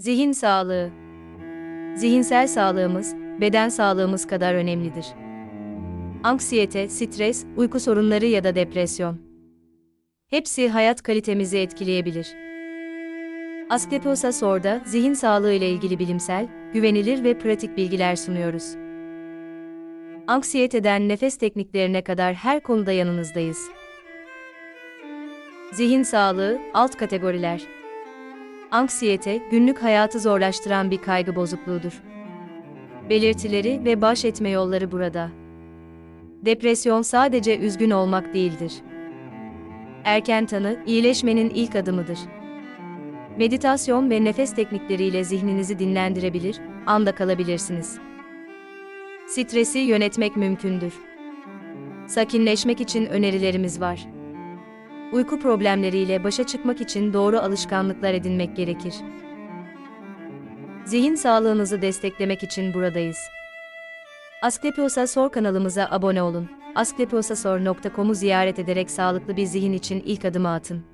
Zihin sağlığı. Zihinsel sağlığımız, beden sağlığımız kadar önemlidir. Anksiyete, stres, uyku sorunları ya da depresyon. Hepsi hayat kalitemizi etkileyebilir. Asklepios'a Sor'da zihin sağlığı ile ilgili bilimsel, güvenilir ve pratik bilgiler sunuyoruz. Anksiyeteden nefes tekniklerine kadar her konuda yanınızdayız. Zihin sağlığı, alt kategoriler. Anksiyete, günlük hayatı zorlaştıran bir kaygı bozukluğudur. Belirtileri ve baş etme yolları burada. Depresyon sadece üzgün olmak değildir. Erken tanı, iyileşmenin ilk adımıdır. Meditasyon ve nefes teknikleriyle zihninizi dinlendirebilir, anda kalabilirsiniz. Stresi yönetmek mümkündür. Sakinleşmek için önerilerimiz var. Uyku problemleriyle başa çıkmak için doğru alışkanlıklar edinmek gerekir. Zihin sağlığınızı desteklemek için buradayız. Asklepios'a Sor kanalımıza abone olun. Asklepiosasor.com'u ziyaret ederek sağlıklı bir zihin için ilk adımı atın.